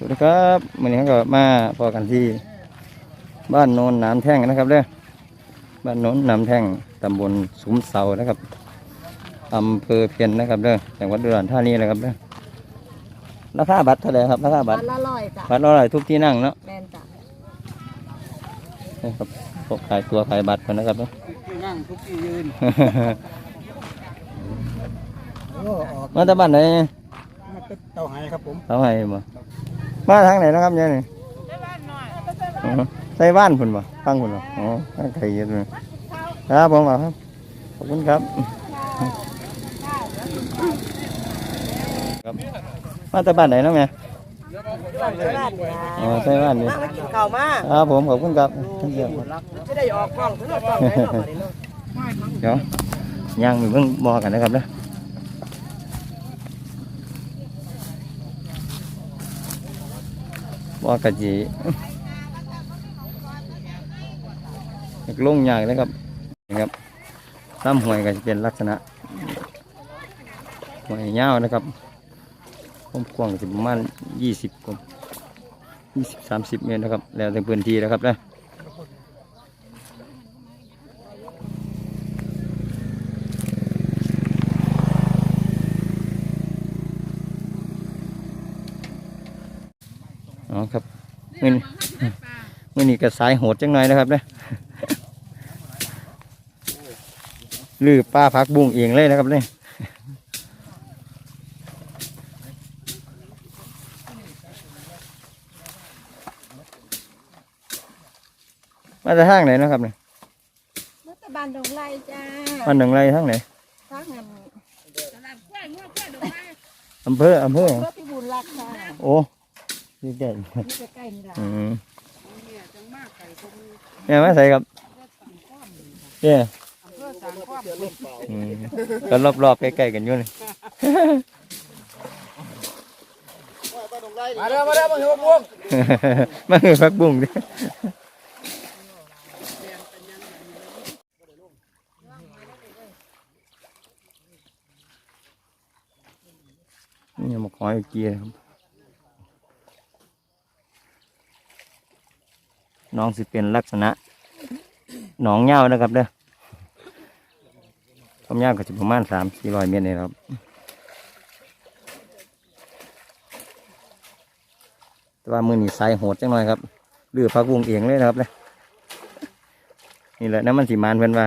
สวัสดีครับวันนี้ก็มาพอกันที่ บ้านโนนน้ำแท่งนะครับเด้อบ้านโนนน้ำแท่งตำบลสุมเสานะครับอำเภอเพียนนะครับเด้อจังหวัดอุดรธานีเลยครับเด้อราคาบัตรเท่าไหร่ครับราคาบับัตตรรละร้อยจ้ะบัตรละร้อยทุกที่นั่งเนาะแมนจ้ะนะครับพวกขายตัวขายบัตรกันนะครับเนาะที่นั่งทุกที่ยืนโอ้ออกมาจากบ้านไหนมาเป็นเต่าหายครับผมเขาให้บ่ มาทางไหนนะครับเนี่ยนี่อ๋อใส่บ้านคุณบ่ฟังคุณบ่อ๋อทางไกลเยอะเลยครับผมเอาครับ ขอบคุณครับ ครับ มาจากบ้านไหนเนาะแม่อ๋อใส่บ้านนี่มากินข้าวมาครับผมขอบคุณครับท่านเดียวจะได้ออกกล้องถึงออกกล้องได้หรอบัดนี้เนาะเดี๋ยวย่างมีเพิ่งบอกกันนะครับนะ บอกกันจีอยากลงยากเลยครับนะครับน้ำหวยก็จะเป็นลักษณะหวยยาวนะครับความกว้างจะประมาณยี่สิบกว่ายี่สิบสามสิบเมตรนะครับ แล้วแต่พื้นที่นะครับนะ อ๋อครับมื่อนี้มื่อ นี้ก็สายโหดจังหน่อยนะครับเนี่ยลือป้าพักบุ้งเองเลยนะครับเนี่ยมาจากทางไหนนะครับเนี่ยรัฐบาลดงไร่จ้ามันหนึ่งไรทางไหนทางนั้นอำเภออำเภอรถพิบูลรักค่ะโอ้นี่แก่นี่ใกล้ๆนี่ล่ะอืม เนี่ยมาใส่ครับเนี่ยเพื่อสร้างความอืมก็รอบๆใกล้ๆกันอยู่นี่มาเด้อมาเด้อมาเห็นพวกมันคือพักบุ้งดินี่มาขออีกทีนะครับ น้องสิเป็นลักษณะหนองเง่านะครับเด้อความยาวก็จะประมาณสามสี่ร้อยเมตรนี่ครับแต่ว่ามือนี่ใส่โหดจังหน่อยครับเลือพักวงเองเลยนะครับเนี่ยนี่แหละน้ำมันสีมานเพื่อนว่า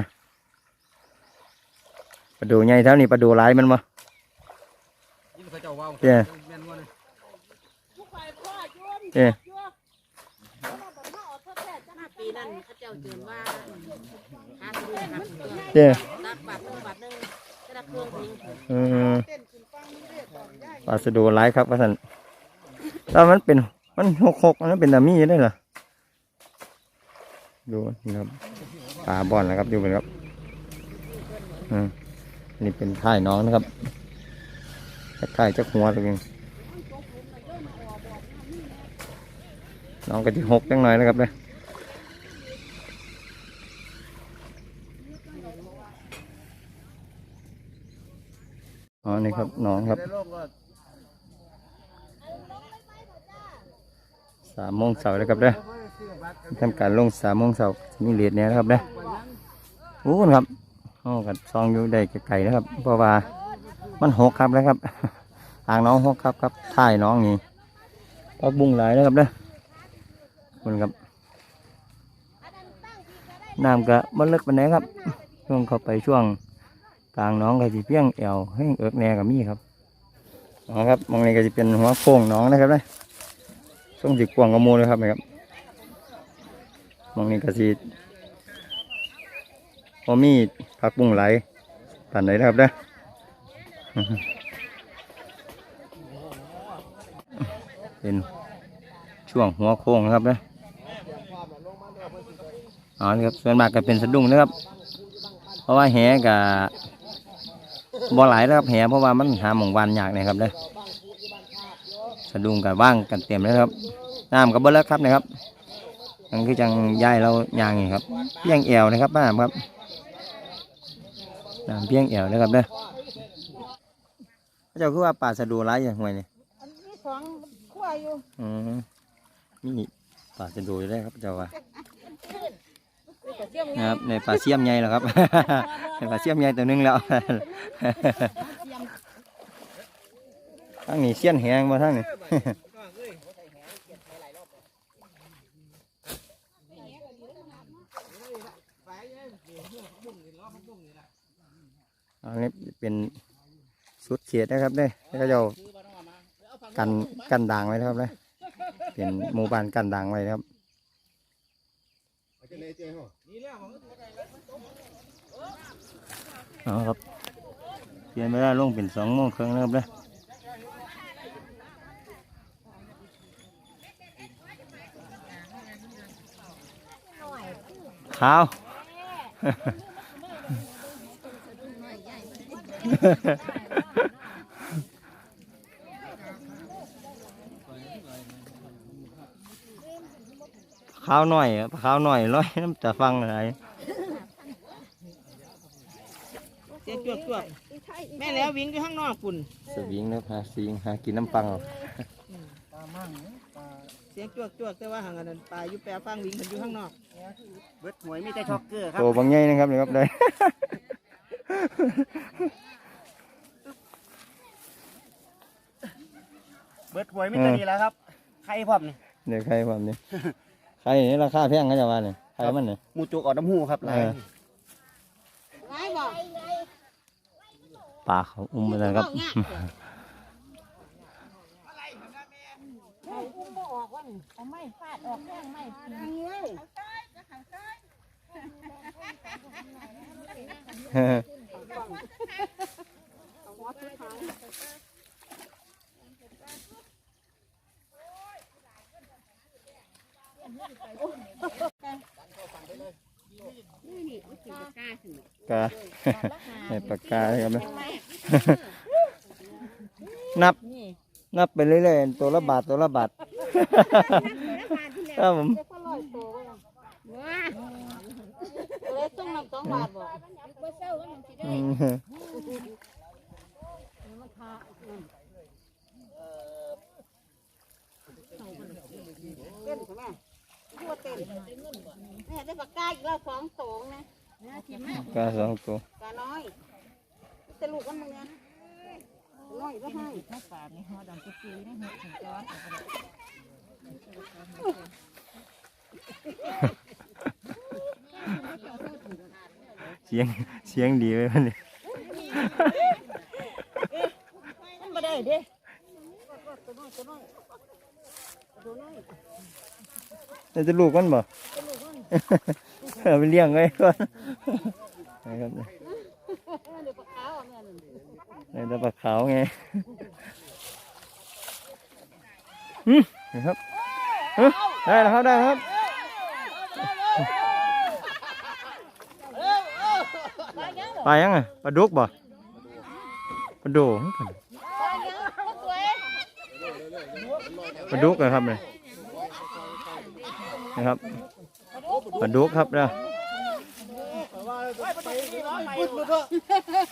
ปลาดูใหญ่เท่านี้ปลาดูหลายมันมายินเขาเจ้าว่าว เจ้แม่นบ่เนี่ยเจ้ปีนั้นเขาเจ้าเตือนว่าหาซื้อหาซื้อเจ้นักบาทหนึ่งบาทหนึ่งจะได้เครื่องทิ้งเออปลาสะดูหลายครับว่าสันแล้วมันเป็นมันหกหกมันเป็นดามี่ได้เหรอดูนี่ครับปลาบอนนะครับดูเป็นครับอืมอันนี่เป็นท่ายน้องนะครับท่ายเจ้าหัวตัวเองน้องก็ที่หกจังหน่อยนะครับเลย อ๋อ นี่ครับน้องครับสามโมงเสาร์นะครับเด้อทำการลงสามโมงเสาร์มีเลดเนี่ยนะครับเด้อโอ้ครับโอ้กันซองอยู่ได้ไกลๆนะครับ เพราะว่ามันหกครับแล้วครับทางน้องหกครับครับท่ายน้องนี่พักบุ้งหลายนะครับเด้อมันครับน้ำก็มันเลึกปานไหนครับช่วงเข้าไปช่วง กลางน้องก็จะเพียงแอวให้เอิกแหนกับมีครับอ๋อครับมองนี้ก็จะเป็นหัวโค้งน้องนะครับเด้อช่งสิกวางกระมูเลยครับนะครับมองนี่กระสีพอมีผักบุ้งไหลตันไหนนะครับเด้อเป็นช่วงหัวโค้งนะครับเด้ออ๋อครับส่วนมากก็เป็นสะดุ้งนะครับ เพราะว่าแหกับ บ่หลายนะครับแหเพราะว่ามันหาหมองวันยากนะครับเด้อสะดุ้งกับว่างกันเต็มเลยครับน้ำกับเบิ้ลแล้วครับนะครับนั่นคือจังย้ายเรายางนี่ครับเพียงแอวนะครับป้าครับน้ำเพียงแอวนะครับเด้อพระเจ้าคือว่าป่าสะดูร้ายอย่างห่วยนี่อันนี้สองคู่ขั้วอยู่อืมมีปลาจะดูได้ครับเจ้าว่าเสี่ยม นะครับในปลาเสียมใหญ่แล้วครับในปลาเสียมใหญ่ตัวหนึงแล้วทั้งนี้เสี้ยนแหงมาทั้งนี้อันนี้เป็นสุดเขตนะครับเด้แล้วก็จะกันกันด่างไว้นะครับเลยเป็นหมู่บ้านกันด่างไว้นะครับ เอาครับ เปลี่ยนเวลาลงเป็นสองโมงครึ่งนะครับเด้อขาว ข้าวหน่อยอะข้าวหน่อยร้อยน้ำจะฟังอะไรเสียงจวดจวดแม่แล้ววิ่งอยู่ข้างนอกปุ่นสวิงนะครับหาสิงหากินน้ำปังเอาเสียงจวดจวดแต่ว่าห่างกันนั้นปลาอยู่แปรฟังวิ่งมันอยู่ข้างนอกเบิดหวยมีแต่ช็อกเกอร์ครับโตบางใหญ่นะครับนี่ครับได้เบิดหวยมีแต่นี่แหละครับใครพร้อมนี่เดี๋ยวใครความนี้ ใครนี่ราคาแพงก็จะว่าเนี่ยใครมันเนี่ยหมูจุกออกน้ำหูครับหลายเออไงบอกปลาเขาอุ้มมาแล้วครับอุ้มบ่ออกว่าเอาไม้ฟาดออกแข้งไม้เงี้ยกา ในปากกาครับนะนับ นับไปเรื่อยๆตัวละบาทตัวละบาทครับผมว้าเลยต้องนำสองบาทบ่อืมเต้นใช่ไหมทั่วเต้นแม่ได้ปากกาอีกแล้วสองสองนะ กาสองตัวกาน้อยจะลูกกันมึงไงน้อยก็ให้เสียงเสียงดีไว้มันนี่มันไม่ได้เด้ตัวน้อยตัวน้อยตัวน้อยแล้วจะลูกมันบ่ เอาไปเลี้ยงไว้ก่อนนะครับเดี๋ยวปากกาอะแม่นั่นในตะปลาขาวไงอืมนะครับเอ้อได้แล้วครับได้แล้วครับปลายังไงปลาดุกบ่ปลาโดงปลาดุกเหรอครับเนี่ยนะครับ ปลาดุกครับเด้อ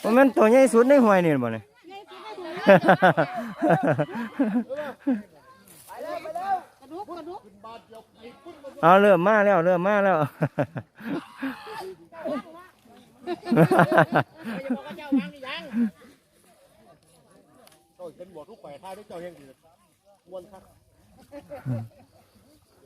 ว่ามันตัวใหญ่สุดในห้วยนี่บ่เนี่ยกระดูกกระดูกเอาเริ่มมาแล้วเริ่มมาแล้วเจ้าเป็นบวกทุกฝ่ายท่าด้วยเจ้าแห่งดีมวนครับ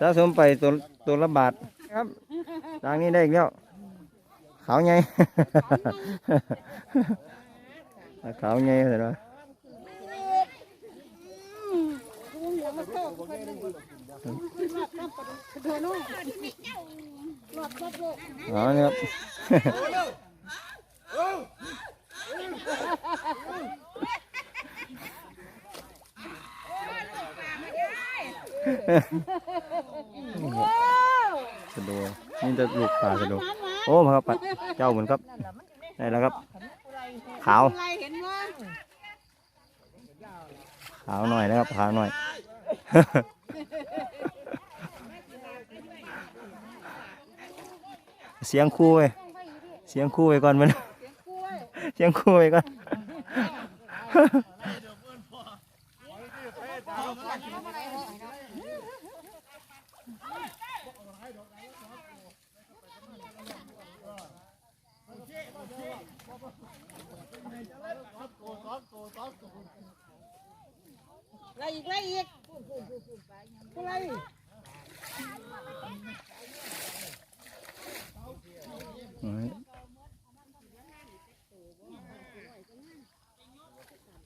สักสมไปตัวตัวละบาทครับทางนี้ได้อีกแล้วขาวไงขาวไงเสร็จแล้วเดี๋ยวน้อยอ๋อนี่ครับ เสะโดนี่จะลูกปลาสะโดโอ้มาครับปลาเจ้าเหมือนครับได้แล้วครับ ขาวอะไรเห็นว่าขาวหน่อยนะครับขาวหน่อยเสียงคู่ไว้เสียงคู่ไว้ก่อนมันเสียงคู่ไว้ก่อนอะ ไรอีกอะไรอีกอะไร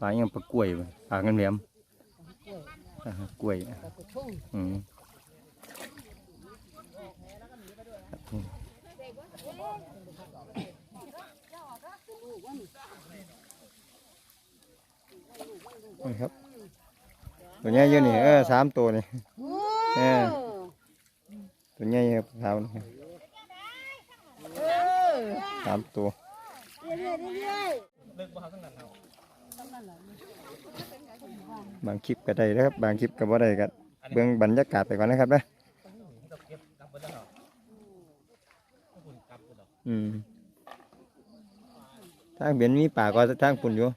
ปลายังปลากล้วยบ่ปลาเงินแหลมอ่าฮะ กล้วยอืมนี่ครับ ตัวใหญ่เยอะนี่เออสามตัวนี่โอ้เออตัวใหญ่ครับขาวนี่เออสามตัวเรื่อยๆเรื่อยบาง บางคลิปก็ได้นะครับ บางคลิปก็บ่ได้ก็เบื้องบรรยากาศไปก่อนนะครับนะอืมทางเบียนมีป่าก็ทางปุ่นอยู่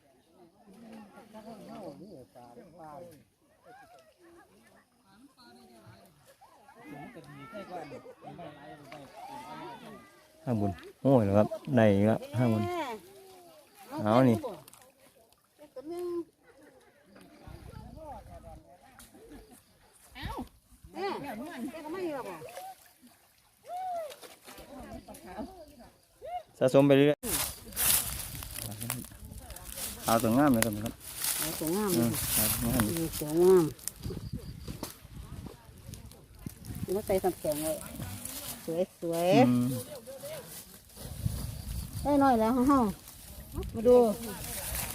ทางบุญโอ้ยเหรอครับได้อีกแล้วทางบุญเอานี่ ตัวหนึงเอ้าแม่แม่ก็ไม่หรอกอะ สะสมไปเรื่อยเอาตัวงามเลยครับครับเอาตัวงามอืเลยมเอาตัวงามมีตัวงามมาใส่สับแสงเลยสวยสวยอืมได้หน่อยแล้วห้องมาดู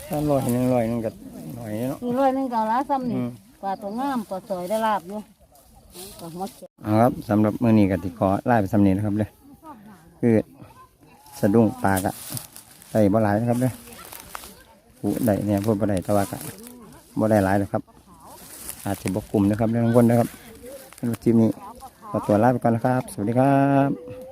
ถ้าลอยหนึ่งลอยหนึงกับลอยเนาะมีร้อยหนึงเก่าละซ้ำนี่อืมปลาตัวงามปลาสวยได้ลาบอยู่ก็หมด เอาครับสำหรับมือนี้กติกอลาไปสำเนีนะครับเลยคือสะดุ้งปลากะได้บ่หลายนะครับเลยผู้ได้เนี่ยพูดบ่ได้แต่ว่ากะบ่ได้หลายนะครับ อาจจะบกกลุ่มนะครับเรื่องวนนะครับสำหรับคลิปนี้ขอตัวลาไปก่อนนะครับ สวัสดีครับ